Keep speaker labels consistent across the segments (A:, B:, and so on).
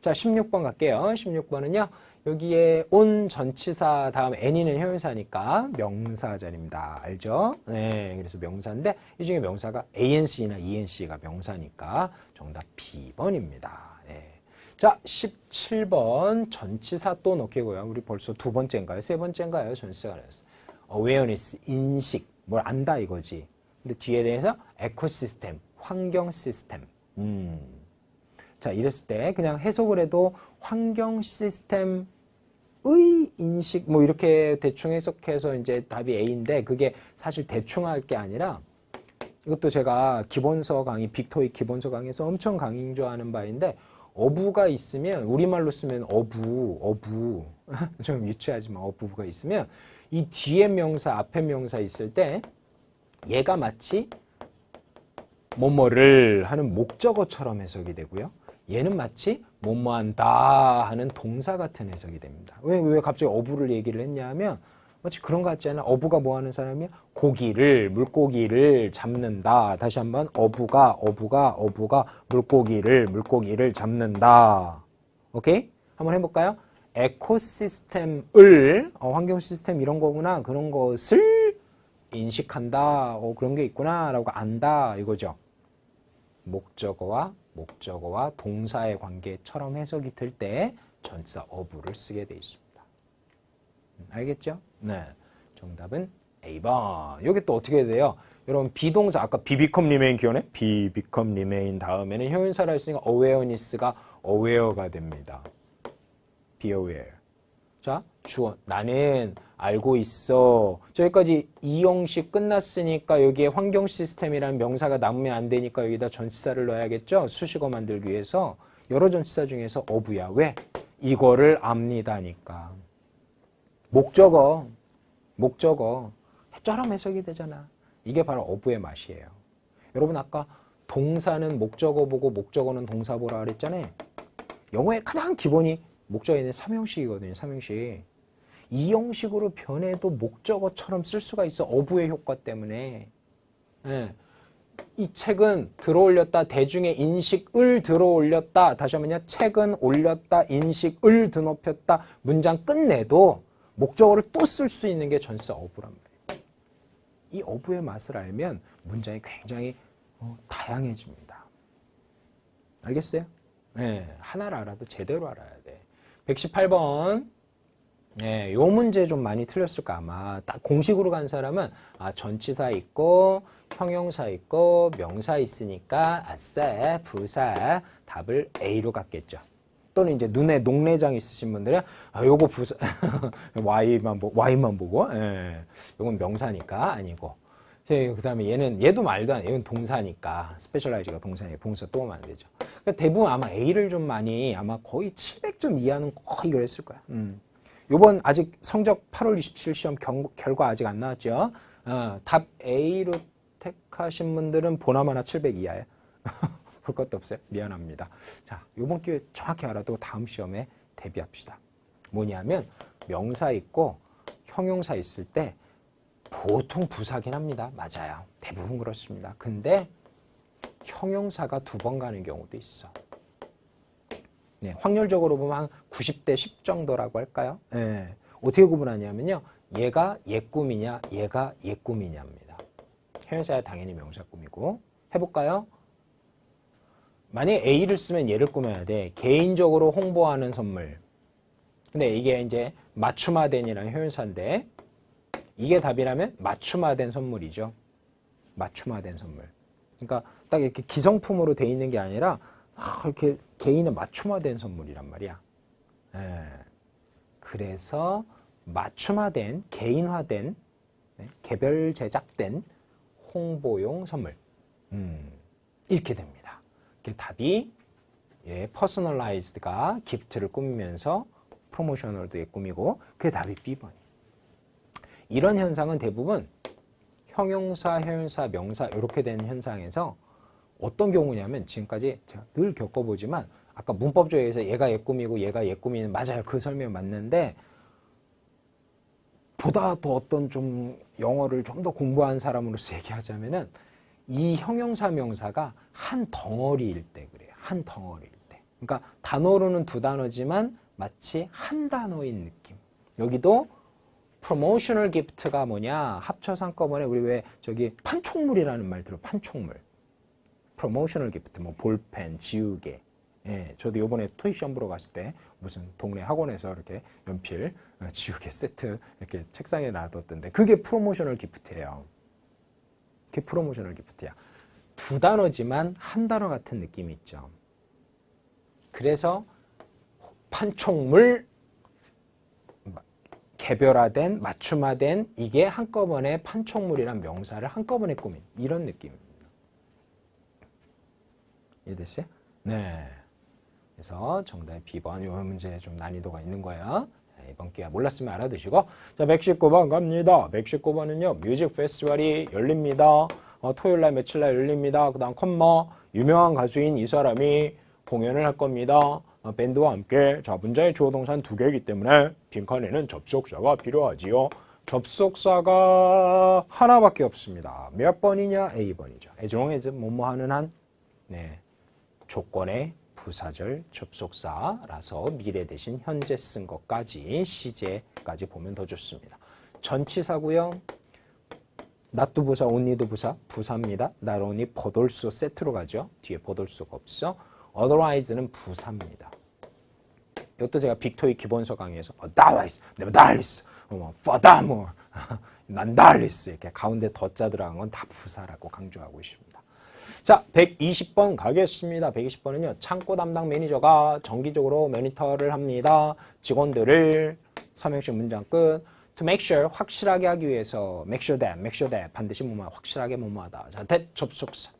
A: 자, 16번 갈게요. 16번은요. 여기에 온 전치사 다음 n이는 형용사니까 명사 자리입니다. 알죠? 네, 그래서 명사인데 이 중에 명사가 anc나 enc가 명사니까 정답 B번입니다. 네. 자, 17번 전치사 또 넣기고요. 우리 벌써 두 번째인가요? 세 번째인가요? 전치사가 나왔어요. awareness, 인식, 뭘 안다 이거지. 근데 뒤에 대해서 에코시스템, 환경 시스템. 음. 자, 이랬을 때 그냥 해석을 해도 환경 시스템의 인식 뭐 이렇게 대충 해석해서 이제 답이 A인데 그게 사실 대충 할 게 아니라 이것도 제가 기본서 강의 빅토이 기본서 강의에서 엄청 강조하는 바인데 어부가 있으면 우리말로 쓰면 어부 어부 좀 유치하지만 어부가 있으면 이 뒤에 명사 앞에 명사 있을 때 얘가 마치 뭐뭐를 하는 목적어처럼 해석이 되고요. 얘는 마치 뭐뭐한다 하는 동사 같은 해석이 됩니다. 왜, 왜 갑자기 어부를 얘기를 했냐 하면 마치 그런 거 같지 않아? 어부가 뭐 하는 사람이야? 고기를, 물고기를 잡는다. 다시 한번 어부가, 어부가, 어부가 물고기를, 물고기를 잡는다. 오케이? 한번 해볼까요? 에코시스템을, 어, 환경 시스템 이런 거구나. 그런 것을 인식한다. 어, 그런 게 있구나. 라고 안다. 이거죠. 목적어와 목적어와 동사의 관계처럼 해석이 될 때 전치사 어부를 쓰게 돼 있습니다. 음, 알겠죠? 네. 정답은 A번. 여기 또 어떻게 돼요? 여러분 비동사 아까 remain 기억나? be become remain 다음에는 형용사를 했으니까 awareness가 aware가 됩니다. be aware. 자, 주어. 나는 알고 있어. 저기까지 이 형식 끝났으니까 여기에 환경 시스템이라는 명사가 남으면 안 되니까 여기다 전치사를 넣어야겠죠? 수식어 만들기 위해서. 여러 전치사 중에서 어부야. 왜? 이거를 압니다니까. 목적어. 목적어. 해처럼 해석이 되잖아. 이게 바로 어부의 맛이에요. 여러분 아까 동사는 목적어 보고 목적어는 동사 보라 그랬잖아요. 영어의 가장 기본이 목적에 있는 삼형식이거든요. 삼형식. 이 형식으로 변해도 목적어처럼 쓸 수가 있어. 어부의 효과 때문에. 예. 이 책은 들어올렸다. 대중의 인식을 들어올렸다. 다시 한번요. 책은 올렸다. 인식을 드높였다. 문장 끝내도 목적어를 또 쓸 수 있는 게 전사 어부란 말이에요. 이 어부의 맛을 알면 문장이 굉장히 어, 다양해집니다. 알겠어요? 네, 하나를 알아도 제대로 알아야 돼. 118번. 네, 요 문제 좀 많이 틀렸을까 아마 딱 공식으로 간 사람은 아 전치사 있고 형용사 있고 명사 있으니까 아싸 부사 답을 A로 갔겠죠. 또는 이제 눈에 녹내장 있으신 분들은 아 요거 부사 Y만 보고 Y만 보고 예. 요건 명사니까 아니고 그 다음에 얘는 얘도 말도 안 해. 얘는 동사니까 스페셜라이즈가 동사니까 동사 또 오면 안 되죠. 그러니까 대부분 아마 A를 좀 많이 아마 거의 700점 이하는 거의 했을 거야. 음. 요번 아직 성적 8월 27일 시험 경, 결과 아직 안 나왔죠. 어, 답 A로 택하신 분들은 보나마나 700 이하야. 볼 것도 없어요. 미안합니다. 자, 요번 기회에 정확히 알아도 다음 시험에 대비합시다. 뭐냐면 명사 있고 형용사 있을 때 보통 부사긴 합니다. 맞아요. 대부분 그렇습니다. 근데 형용사가 두 번 가는 경우도 있어. 네, 확률적으로 보면 한 90대 10 정도라고 할까요? 네, 어떻게 구분하냐면요. 얘가 얘 꿈이냐, 얘가 얘 꿈이냐입니다. 형용사야 당연히 명사 꿈이고. 해볼까요? 만약에 A를 쓰면 얘를 꾸며야 돼. 개인적으로 홍보하는 선물. 근데 이게 이제 맞춤화된이라는 형용사인데 이게 답이라면 맞춤화된 선물이죠. 맞춤화된 선물. 그러니까 딱 이렇게 기성품으로 돼 있는 게 아니라 아, 이렇게 개인의 맞춤화된 선물이란 말이야. 예. 그래서 맞춤화된, 개인화된, 네, 개별 제작된 홍보용 선물. 음, 이렇게 됩니다. 그 답이 예, 퍼스널라이즈드가 기프트를 꾸미면서 프로모셔널도 꾸미고 그게 답이 B번이. 이런 현상은 대부분 형용사, 형용사, 명사 이렇게 된 현상에서 어떤 경우냐면 지금까지 제가 늘 겪어보지만 아까 문법적에서 얘가 얘 꾸미고 얘가 얘 꾸미는 맞아요. 그 설명 맞는데 보다 더 어떤 좀 영어를 좀 더 공부한 사람으로서 얘기하자면은 이 형용사 명사가 한 덩어리일 때 그래요. 한 덩어리일 때. 그러니까 단어로는 두 단어지만 마치 한 단어인 느낌. 여기도 프로모셔널 기프트가 뭐냐? 합쳐서 한꺼번에 우리 왜 저기 판촉물이라는 말 들어 판촉물. 프로모셔널 기프트 뭐 볼펜, 지우개. 예, 저도 요번에 토익 시험 보러 갔을 때 무슨 동네 학원에서 이렇게 연필, 어, 지우개 세트 이렇게 책상에 놔뒀던데 그게 프로모셔널 기프트예요. 그게 프로모셔널 기프트야. 두 단어지만 한 단어 같은 느낌이 있죠. 그래서 판촉물 개별화된 맞춤화된 이게 한꺼번에 판촉물이란 명사를 한꺼번에 꾸민 이런 느낌입니다. 이해됐어요? 네. 그래서 정답 B번 이 문제 좀 난이도가 있는 거예요. 네, 이번 기회 몰랐으면 알아두시고 자 119번 갑니다. 119번은요 뮤직 페스티벌이 열립니다. 어, 토요일 날 며칠 날 열립니다. 그 다음 컴마 유명한 가수인 이 사람이 공연을 할 겁니다. 어, 밴드와 함께 자 문자의 주어 동사는 두 개이기 때문에 빈칸에는 접속사가 필요하지요. 접속사가 하나밖에 없습니다. 몇 번이냐? A번이죠. as long 뭐뭐 하는 한 네. 조건의 부사절 접속사라서 미래 대신 현재 쓴 것까지 시제까지 보면 더 좋습니다. 전치사고요. 낫도 부사, 온니도 부사, 부사입니다. only 포돌수 세트로 가죠. 뒤에 포돌수가 없어. otherwise는 부사입니다. 이것도 제가 빅토이 기본서 강의에서 어, 나와 있어, 내가 어, furthermore, 난 달리스 이렇게 가운데 덧자 들어간 건 다 부사라고 강조하고 있습니다. 자, 120번 가겠습니다. 120번은요. 창고 담당 매니저가 정기적으로 모니터를 합니다. 직원들을 삼형식 문장 끝. To make sure 확실하게 하기 위해서 make sure that, make sure that 반드시 뭐뭐 확실하게 뭐뭐하다. 자, that 접속사.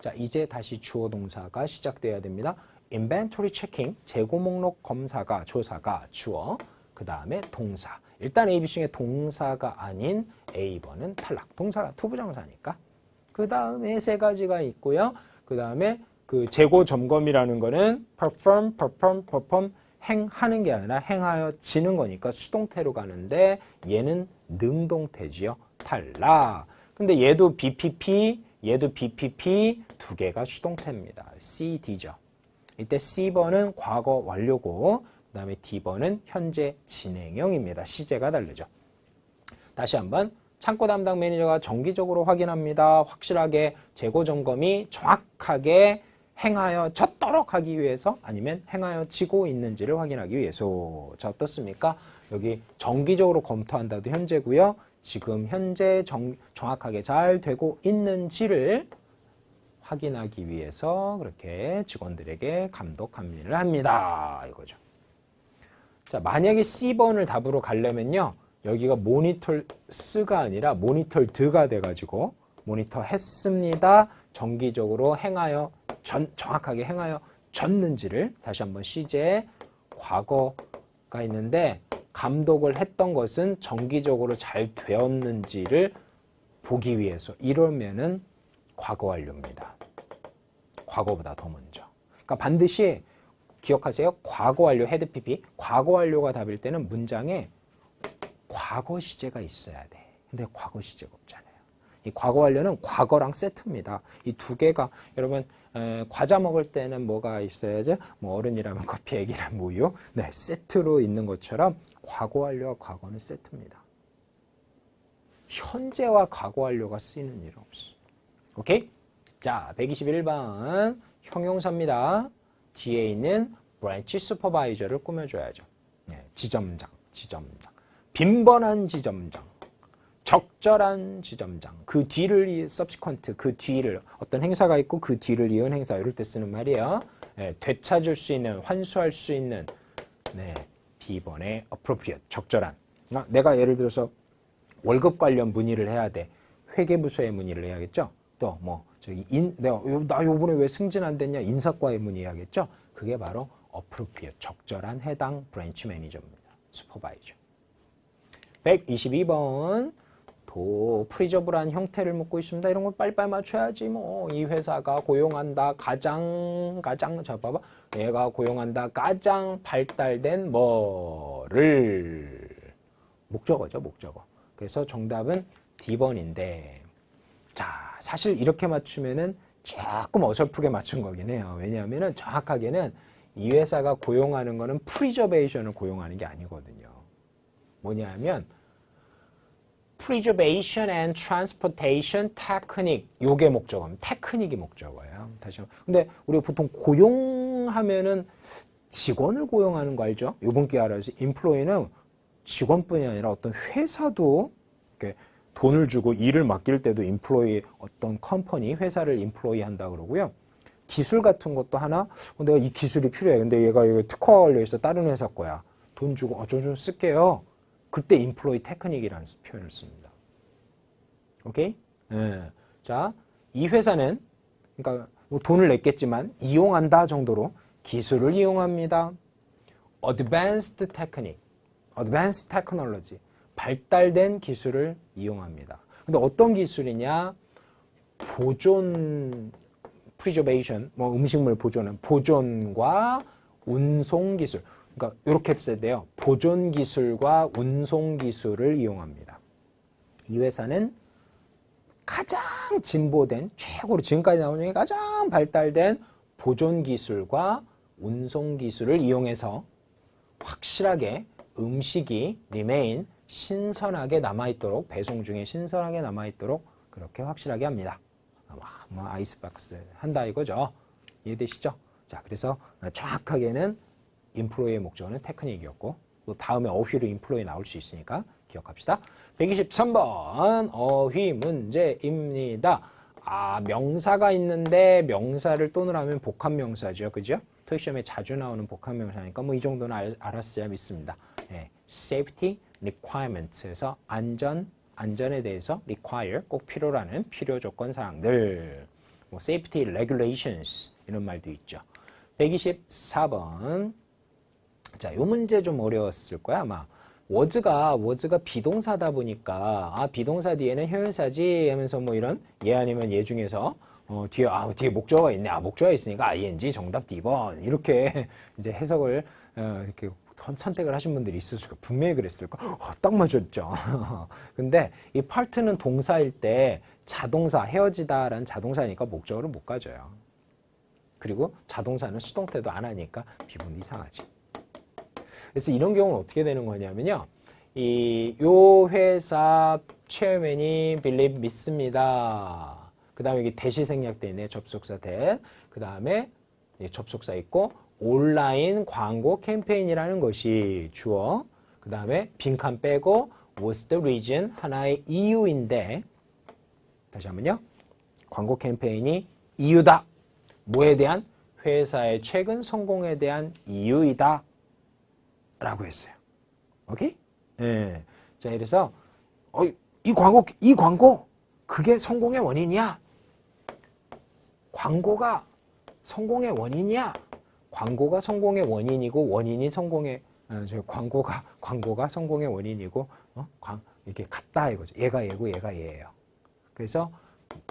A: 자, 이제 다시 주어 동사가 시작돼야 됩니다. inventory checking 재고 목록 검사가 조사가 주어. 그 다음에 동사. 일단 A, B 중에 동사가 아닌 A번은 탈락. 동사가 투부정사니까. 그 다음에 세 가지가 있고요. 그 다음에 그 재고 점검이라는 거는 perform, perform, perform 행하는 게 아니라 행하여지는 거니까 수동태로 가는데 얘는 능동태지요. 탈락. 근데 얘도 BPP, 얘도 BPP 두 개가 수동태입니다. C, D죠. 이때 C번은 과거 완료고 그 다음에 D번은 현재 진행형입니다. 시제가 다르죠. 다시 한번 창고 담당 매니저가 정기적으로 확인합니다. 확실하게 재고 점검이 정확하게 행하여 졌도록 하기 위해서 아니면 행하여 지고 있는지를 확인하기 위해서 자 어떻습니까? 여기 정기적으로 검토한다도 현재고요. 지금 현재 정, 정확하게 잘 되고 있는지를 확인하기 위해서 그렇게 직원들에게 감독 감리를 합니다. 이거죠. 자, 만약에 C번을 답으로 가려면요. 여기가 모니터스가 아니라 모니터드가 돼가지고 모니터 했습니다. 정기적으로 행하여 전, 정확하게 행하여 졌는지를 다시 한번 시제 과거가 있는데 감독을 했던 것은 정기적으로 잘 되었는지를 보기 위해서 이러면은 과거 완료입니다. 과거보다 더 먼저. 그러니까 반드시 기억하세요. 과거 완료 헤드 PP. 과거 완료가 답일 때는 문장에 과거 시제가 있어야 돼. 근데 과거 시제가 없잖아요. 이 과거 완료는 과거랑 세트입니다. 이 두 개가 여러분 에, 과자 먹을 때는 뭐가 있어야죠? 뭐 어른이라면 커피, 애기라면 우유. 네, 세트로 있는 것처럼 과거 완료와 과거는 세트입니다. 현재와 과거 완료가 쓰이는 일은 없어. 오케이? 자, 121번 형용사입니다. 뒤에 있는 브랜치 슈퍼바이저를 꾸며줘야죠. 네, 지점장, 지점장. 빈번한 지점장, 적절한 지점장, 그 뒤를 이 subsequent, 그 뒤를 어떤 행사가 있고 그 뒤를 이은 행사 이럴 때 쓰는 말이에요. 네, 되찾을 수 있는, 환수할 수 있는 네, B번의 appropriate, 적절한. 아, 내가 예를 들어서 월급 관련 문의를 해야 돼. 회계부서에 문의를 해야겠죠. 또 뭐 저기 인 내가 요, 나 요번에 왜 승진 안 됐냐 인사과에 문의해야겠죠. 그게 바로 appropriate, 적절한 해당 브랜치 매니저입니다. 슈퍼바이저. 122번 도 프리저블한 형태를 묻고 있습니다. 이런 걸 빨리빨리 맞춰야지 뭐. 이 회사가 고용한다. 가장 가장 자 봐봐. 얘가 고용한다. 가장 발달된 뭐를 목적어죠. 목적어. 그래서 정답은 D번인데 자 사실 이렇게 맞추면은 조금 어설프게 맞춘 거긴 해요. 왜냐하면은 정확하게는 이 회사가 고용하는 거는 프리저베이션을 고용하는 게 아니거든요. 뭐냐면 preservation and transportation technique 요게 목적어입니다. 테크닉이 목적어예요. 다시 한번. 근데 우리가 보통 고용하면은 직원을 고용하는 거 알죠? 요번 기회 알아서 employee는 직원뿐이 아니라 어떤 회사도 이렇게 돈을 주고 일을 맡길 때도 employee 어떤 컴퍼니 회사를 employee 한다 그러고요. 기술 같은 것도 하나 어, 내가 이 기술이 필요해. 근데 얘가 여기 특허가 걸려 있어. 다른 회사 거야. 돈 주고 어좀 좀 쓸게요. 그때 employee 테크닉이라는 표현을 씁니다. 오케이? 예. 자, 이 회사는 그러니까 뭐 돈을 냈겠지만 이용한다 정도로 기술을 이용합니다. advanced technique, advanced technology, 발달된 기술을 이용합니다. 근데 어떤 기술이냐? 보존, preservation, 뭐 음식물 보존은 보존과 운송 기술. 그러니까 이렇게 돼요. 보존 기술과 운송 기술을 이용합니다. 이 회사는 가장 진보된 최고로 지금까지 나온 중에 가장 발달된 보존 기술과 운송 기술을 이용해서 확실하게 음식이 remain 신선하게 남아있도록 배송 중에 신선하게 남아있도록 그렇게 확실하게 합니다. 뭐, 뭐 아이스박스 한다 이거죠. 이해되시죠? 자, 그래서 정확하게는 인플로이의 목적어는 테크닉이었고 또 다음에 어휘로 인플로이 나올 수 있으니까 기억합시다. 123번 어휘 문제입니다. 아 명사가 있는데 명사를 또는 하면 복합명사죠. 그죠? 토익 시험에 자주 나오는 복합명사니까 뭐 이 정도는 알, 알았어야 믿습니다. 예, safety requirements에서 안전 안전에 대해서 require 꼭 필요라는 필요 조건 사항들 뭐 safety regulations 이런 말도 있죠. 124번 자, 요 문제 좀 어려웠을 거야, 아마. 워즈가, 워즈가 비동사다 보니까, 아, 비동사 뒤에는 형용사지 하면서 뭐 이런, 얘 아니면 얘 중에서, 어, 뒤에, 아, 뒤에 목적어가 있네. 아, 목적어가 있으니까 ing 정답 D번. 이렇게 이제 해석을, 어, 이렇게 선택을 하신 분들이 있었을 거야. 분명히 그랬을 거야. 어, 딱 맞았죠. 근데 이 파트는 동사일 때 자동사, 헤어지다라는 자동사니까 목적어를 못 가져요. 그리고 자동사는 수동 태도 안 하니까 비문도 이상하지. 그래서 이런 경우는 어떻게 되는 거냐면요. 이, 요 회사 체어맨이 빌립 믿습니다. 그 다음에 여기 대시 생략돼 있네. 접속사 대. 그 다음에 접속사 있고 온라인 광고 캠페인이라는 것이 주어. 그 다음에 빈칸 빼고 was the reason 하나의 이유인데 다시 한번요. 광고 캠페인이 이유다. 뭐에 대한? 회사의 최근 성공에 대한 이유이다. 라고 했어요. 오케이? 예. 자, 이래서, 어, 이 광고, 이 광고, 그게 성공의 원인이야? 광고가 성공의 원인이야? 광고가 성공의 원인이고, 원인이 성공의, 어, 저 광고가, 광고가 성공의 원인이고, 어? 광, 이렇게 같다 이거죠. 얘가 얘고 얘가 얘예요. 그래서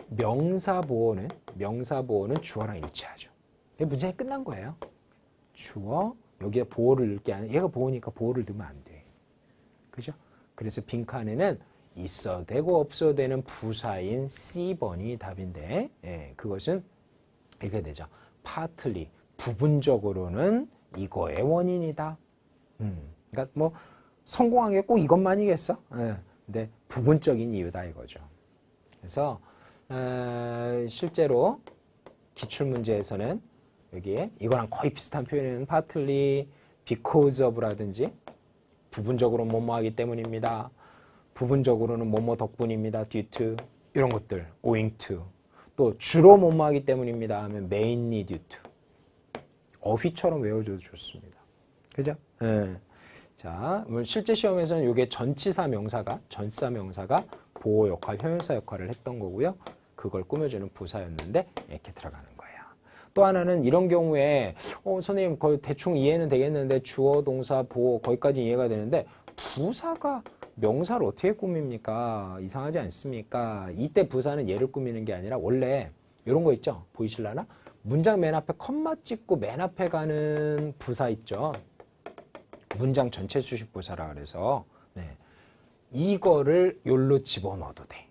A: 명사 보호는, 명사 보호는 주어랑 일치하죠. 문제가 끝난 거예요. 주어, 여기에 보호를 넣을 게 아니라 얘가 보호니까 보호를 넣으면 안 돼. 그죠? 그래서 빈칸에는 있어도 되고 없어도 되는 부사인 C번이 답인데 예, 그것은 이렇게 되죠. partly 부분적으로는 이거의 원인이다. 음, 그러니까 뭐 성공한 게 꼭 이것만이겠어? 예, 근데 부분적인 이유다 이거죠. 그래서 어, 실제로 기출문제에서는 여기에 이거랑 거의 비슷한 표현은 partly, because of라든지 부분적으로 뭐뭐 하기 때문입니다. 부분적으로는 뭐뭐 덕분입니다. due to 이런 것들 owing to 또 주로 뭐뭐 하기 때문입니다. 하면 mainly due to 어휘처럼 외워줘도 좋습니다. 그죠? 예. 자, 실제 시험에서는 이게 전치사 명사가 전치사 명사가 보호 역할, 형용사 역할을 했던 거고요. 그걸 꾸며주는 부사였는데 이렇게 들어가는. 또 하나는 이런 경우에 어, 선생님 거의 대충 이해는 되겠는데 주어, 동사, 보호 거기까지 이해가 되는데 부사가 명사를 어떻게 꾸밉니까? 이상하지 않습니까? 이때 부사는 얘를 꾸미는 게 아니라 원래 이런 거 있죠? 보이실라나? 문장 맨 앞에 컴마 찍고 맨 앞에 가는 부사 있죠? 문장 전체 수식 부사라 그래서 네. 이거를 요로 집어넣어도 돼.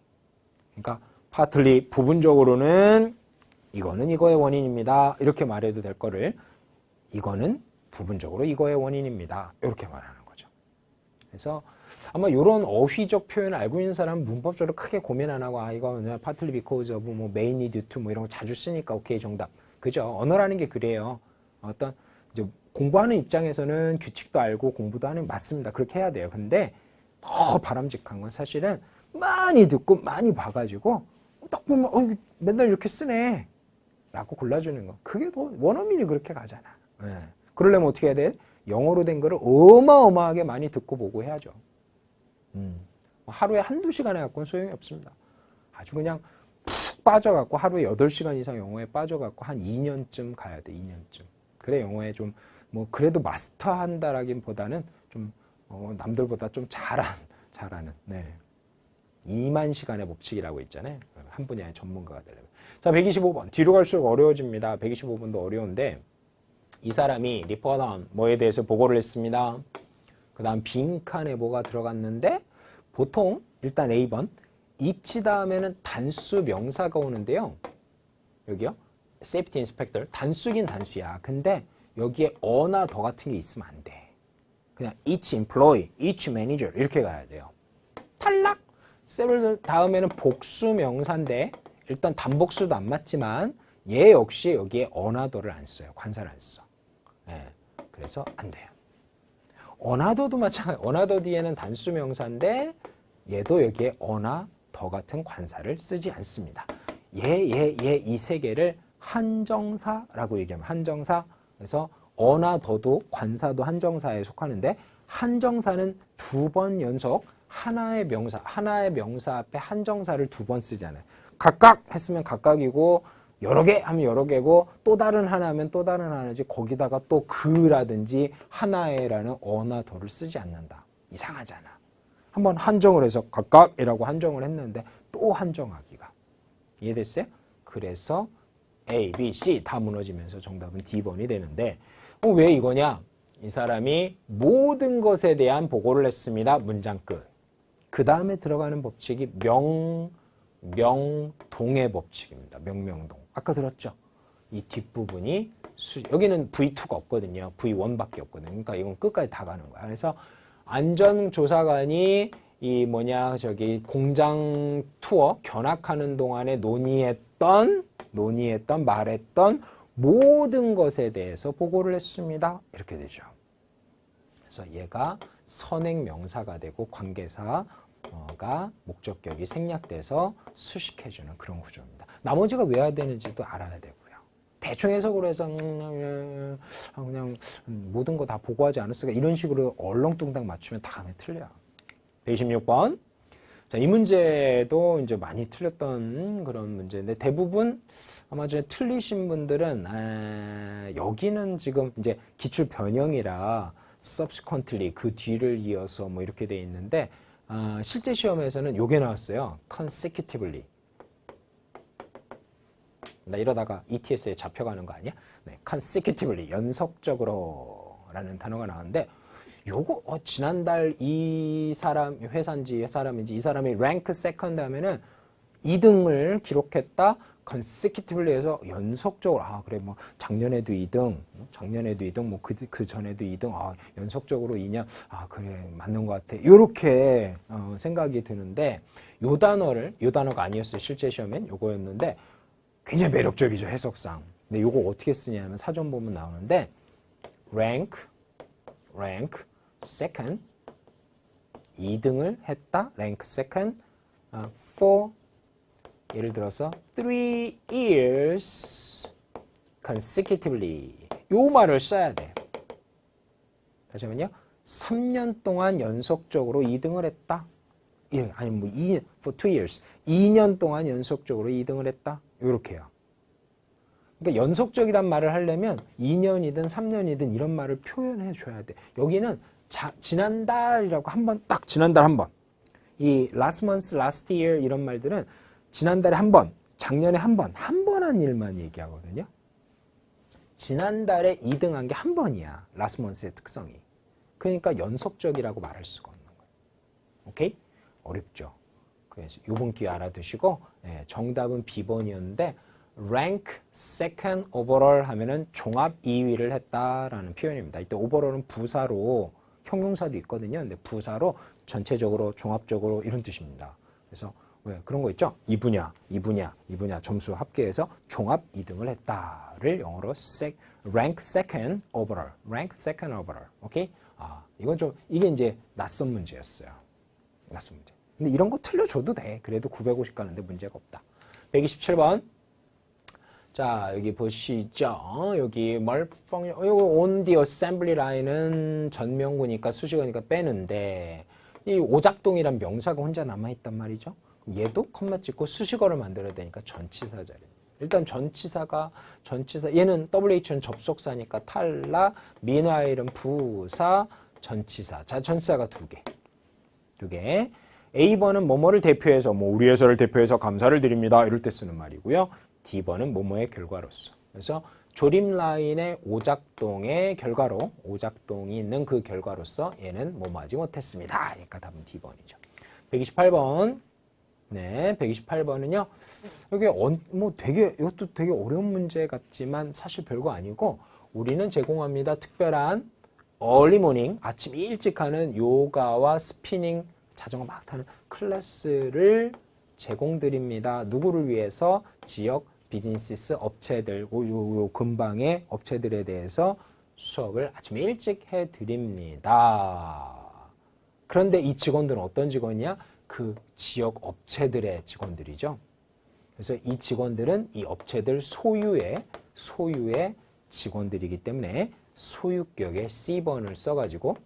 A: 그러니까 파틀리 부분적으로는 이거는 이거의 원인입니다. 이렇게 말해도 될 거를 이거는 부분적으로 이거의 원인입니다. 이렇게 말하는 거죠. 그래서 아마 이런 어휘적 표현을 알고 있는 사람은 문법적으로 크게 고민 안 하고 아 이거 그냥 partly because of 뭐 mainly due to 뭐 이런 거 자주 쓰니까 오케이 정답. 그죠? 언어라는 게 그래요. 어떤 이제 공부하는 입장에서는 규칙도 알고 공부도 하는 게 맞습니다. 그렇게 해야 돼요. 근데 더 바람직한 건 사실은 많이 듣고 많이 봐가지고 딱 보면 어 맨날 이렇게 쓰네 라고 골라주는 거 그게 더 원어민이 그렇게 가잖아 예. 그러려면 어떻게 해야 돼? 영어로 된 거를 어마어마하게 많이 듣고 보고 해야죠 음. 하루에 한두 시간에 갖고는 소용이 없습니다 아주 그냥 푹 빠져갖고 하루에 8시간 이상 영어에 빠져갖고 한 2년쯤 가야 돼 2년쯤 그래 영어에 좀 뭐 그래도 마스터한다라기보다는 좀 어, 남들보다 좀 잘한, 잘하는, 네. 2만 시간의 법칙이라고 있잖아요. 한 분야의 전문가가 되려면. 자, 125번. 뒤로 갈수록 어려워집니다. 125번도 어려운데, 이 사람이 리포던 뭐에 대해서 보고를 했습니다. 그 다음 빈칸에 뭐가 들어갔는데, 보통, 일단 A번, 이치 다음에는 단수 명사가 오는데요. 여기요. safety inspector. 단수긴 단수야. 근데 여기에 어나 더 같은 게 있으면 안 돼. 그냥 each employee, each manager 이렇게 가야 돼요. 탈락. several 다음에는 복수 명사인데 일단 단복수도 안 맞지만 얘 역시 여기에 어나더를 안 써요. 관사를 안 써. 예. 그래서 안 돼요. 어나더도 마찬가지. 어나더 뒤에는 단수 명사인데 얘도 여기에 어나 더 같은 관사를 쓰지 않습니다. 얘, 얘, 얘 이 세 개를 한정사라고 얘기하면 한정사. 그래서 어나 더도 관사도 한정사에 속하는데 한정사는 두 번 연속 하나의 명사, 하나의 명사 앞에 한정사를 두 번 쓰잖아요. 각각 했으면 각각이고 여러 개 하면 여러 개고 또 다른 하나 하면 또 다른 하나지 거기다가 또 그라든지 하나에라는 어나 더를 쓰지 않는다. 이상하잖아. 한번 한정을 해서 각각이라고 한정을 했는데 또 한정하기가. 이해됐어요? 그래서 A, B, C 다 무너지면서 정답은 D번이 되는데 어, 왜 이거냐? 이 사람이 모든 것에 대한 보고를 했습니다. 문장 끝. 그 다음에 들어가는 법칙이 명, 명동의 법칙입니다. 명명동. 아까 들었죠? 이 뒷부분이 수, 여기는 V2가 없거든요. V1밖에 없거든요. 그러니까 이건 끝까지 다 가는 거야. 그래서 안전조사관이 이 뭐냐 저기 공장 투어 견학하는 동안에 논의했던 논의했던 말했던 모든 것에 대해서 보고를 했습니다. 이렇게 되죠. 그래서 얘가 선행 명사가 되고 관계사 가 목적격이 생략돼서 수식해주는 그런 구조입니다. 나머지가 왜야 되는지도 알아야 되고요. 대충 해석으로 해서 그냥, 그냥 모든 거 다 보고하지 않았을까 이런 식으로 얼렁뚱땅 맞추면 다 가면 틀려요. 126번. 자, 이 문제도 이제 많이 틀렸던 그런 문제인데 대부분 아마 저 틀리신 분들은 에, 여기는 지금 이제 기출 변형이라 subsequently 그 뒤를 이어서 뭐 이렇게 돼 있는데 어, 실제 시험에서는 요게 나왔어요. consecutively. 나 이러다가 ETS에 잡혀가는 거 아니야? 네, consecutively 연속적으로 라는 단어가 나왔는데 요거 어, 지난달 이 사람 회사인지 사람인지 이 사람이 랭크 세컨드 하면은 2등을 기록했다. Consecutively 해서 연속적으로 아 그래 뭐 작년에도 2등 작년에도 2등 뭐그 그 전에도 2등 아 연속적으로 2냐 아 그래 맞는 것 같아. 요렇게 어, 생각이 드는데 요 단어를 요 단어가 아니었어요. 실제 시험엔 요거였는데 굉장히 매력적이죠 해석상. 근데 요거 어떻게 쓰냐면 사전 보면 나오는데 rank rank second 2등을 했다 rank second 어, for 예를 들어서 three years consecutively 요 말을 써야 돼. 다시 한번요. 3년 동안 연속적으로 2등을 했다. 예, 아니 뭐 2, for two years. 2년 동안 연속적으로 2등을 했다. 요렇게요. 그러니까 연속적이란 말을 하려면 2년이든 3년이든 이런 말을 표현해 줘야 돼. 여기는 자, 지난달이라고 한 번 딱 지난달 한 번. 이 last month, last year 이런 말들은 지난달에 한 번, 작년에 한 번, 한 번 한 일만 얘기하거든요. 지난달에 2등 한 게 한 번이야. 라스먼스의 특성이. 그러니까 연속적이라고 말할 수가 없는 거예요. 오케이? 어렵죠. 그래서 요번 기회 알아두시고 예, 정답은 B번이었는데 rank second overall 하면은 종합 2위를 했다라는 표현입니다. 이때 overall은 부사로 형용사도 있거든요. 근데 부사로 전체적으로 종합적으로 이런 뜻입니다. 그래서 왜 그런 거 있죠? 이 분야, 이 분야, 이 분야 점수 합계해서 종합 2등을 했다를 영어로 sec, rank second overall, rank second overall. 오케이? 아, 이건 좀 이게 이제 낯선 문제였어요. 낯선 문제. 근데 이런 거 틀려줘도 돼. 그래도 950 가는데 문제가 없다. 127번. 자, 여기 보시죠. 여기 말펑, 이거 on the assembly line은 전명구니까 수식어니까 빼는데, 이 오작동이란 명사가 혼자 남아 있단 말이죠. 얘도 컴마 찍고 수식어를 만들어야 되니까 전치사 자리. 일단 전치사가, 전치사, 얘는 WH는 접속사니까 탈락, 미나일은 부사, 전치사. 자, 전치사가 두 개. 두 개. A번은 뭐뭐를 대표해서 뭐 우리 회사를 대표해서 감사를 드립니다. 이럴 때 쓰는 말이고요. D번은 뭐뭐의 결과로서. 그래서 조림 라인의 오작동의 결과로 오작동이 있는 그 결과로서 얘는 뭐뭐 하지 못했습니다. 그러니까 답은 D번이죠. 128번. 네, 128번은요. 여기 어, 뭐 되게 이것도 되게 어려운 문제 같지만 사실 별거 아니고 우리는 제공합니다. 특별한 얼리 모닝 아침 일찍 하는 요가와 스피닝 자전거 막 타는 클래스를 제공드립니다. 누구를 위해서 지역 비즈니스 업체들, 요, 요, 요 근방의 업체들에 대해서 수업을 아침에 일찍 해드립니다. 그런데 이 직원들은 어떤 직원이냐? 그 지역 업체들의 직원들이죠. 그래서 이 직원들은 이 업체들 소유의 소유의 직원들이기 때문에 소유격의 C번을 써가지고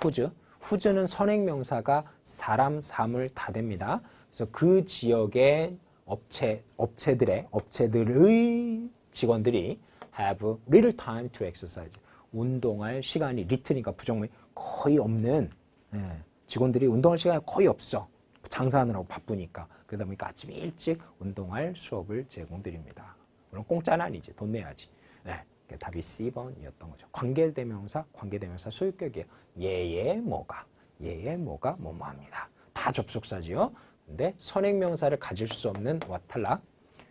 A: 후즈 후즈는 선행명사가 사람, 사물 다 됩니다. 그래서 그 지역의 업체, 업체들의, 업체들의 직원들이 have little time to exercise. 운동할 시간이 little니까 부정문이 거의 없는 예, 직원들이 운동할 시간이 거의 없어. 장사하느라고 바쁘니까. 그러다 보니까 아침에 일찍 운동할 수업을 제공드립니다. 물론 공짜는 아니지. 돈 내야지. 네, 답이 C번이었던 거죠. 관계대명사, 관계대명사 소유격이에요. 얘의 뭐가, 얘의 뭐가 뭐뭐합니다. 다 접속사지요. 근데 선행명사를 가질 수 없는 와탈락.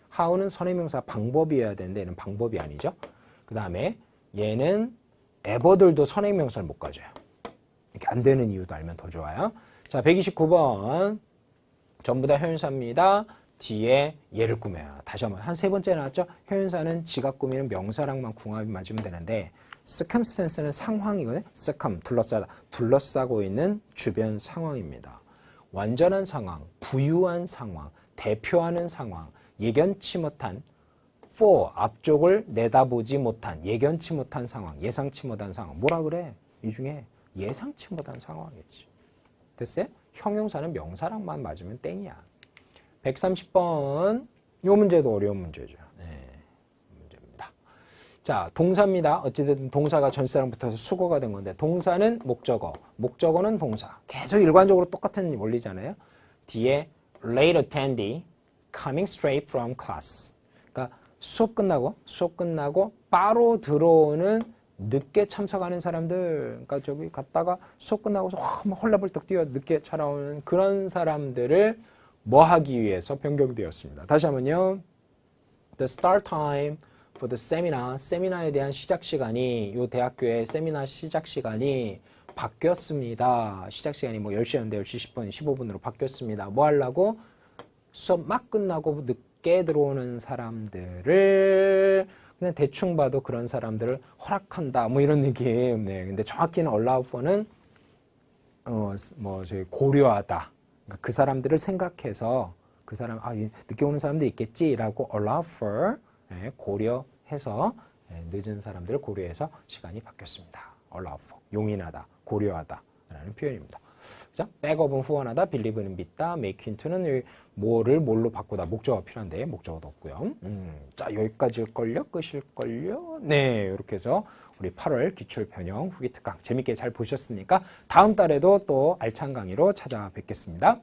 A: 하우는 선행명사 방법이어야 되는데 얘는 방법이 아니죠. 그 다음에 얘는 에버들도 선행명사를 못 가져요. 이렇게 안 되는 이유도 알면 더 좋아요. 자, 129번. 전부 다 현사입니다. 뒤에 얘를 꾸며요. 다시 한번 한 세 번째 나왔죠? 현사는 지각 꾸미는 명사랑만 궁합이 맞으면 되는데 circumstance는 상황이거든요. circum 둘러싸다 둘러싸고 있는 주변 상황입니다. 완전한 상황, 부유한 상황, 대표하는 상황, 예견치 못한 for 앞쪽을 내다보지 못한 예견치 못한 상황, 예상치 못한 상황. 뭐라 그래? 이 중에 예상치 못한 상황이겠지. 됐어요? 형용사는 명사랑만 맞으면 땡이야. 130번. 이 문제도 어려운 문제죠. 네, 문제입니다. 자, 동사입니다. 어찌됐든 동사가 전사랑 붙어서 수거가 된 건데 동사는 목적어, 목적어는 동사. 계속 일관적으로 똑같은 원리잖아요. 뒤에 late attendee, coming straight from class. 그러니까 수업 끝나고 수업 끝나고 바로 들어오는 늦게 참석하는 사람들, 그러니까 저기 갔다가 수업 끝나고서 막 헐레벌떡 뛰어 늦게 찾아오는 그런 사람들을 뭐 하기 위해서 변경되었습니다. 다시 한번요. The start time for the seminar, 세미나에 대한 시작 시간이 이 대학교의 세미나 시작 시간이 바뀌었습니다. 시작 시간이 뭐 10시였는데 10시 10분, 15분으로 바뀌었습니다. 뭐 하려고? 수업 막 끝나고 늦게 들어오는 사람들을 그냥 대충 봐도 그런 사람들을 허락한다. 뭐 이런 느낌. 네. 근데 정확히는 for는 어, 뭐 저희 고려하다. 그러니까 그 사람들을 생각해서 그 사람 아 늦게 오는 사람도 있겠지라고 allow for 예, 고려해서 예, 늦은 사람들을 고려해서 시간이 바뀌었습니다. allow for 용인하다, 고려하다라는 표현입니다. 그죠? 백업은 후원하다, 빌리브는 믿다, make into는 뭐를 뭘로 바꾸다 목적어가 필요한데 목적어도 없고요. 음, 자 여기까지일걸요? 끝일걸요? 네 이렇게 해서 우리 8월 기출 변형 후기 특강 재밌게 잘 보셨으니까 다음 달에도 또 알찬 강의로 찾아뵙겠습니다.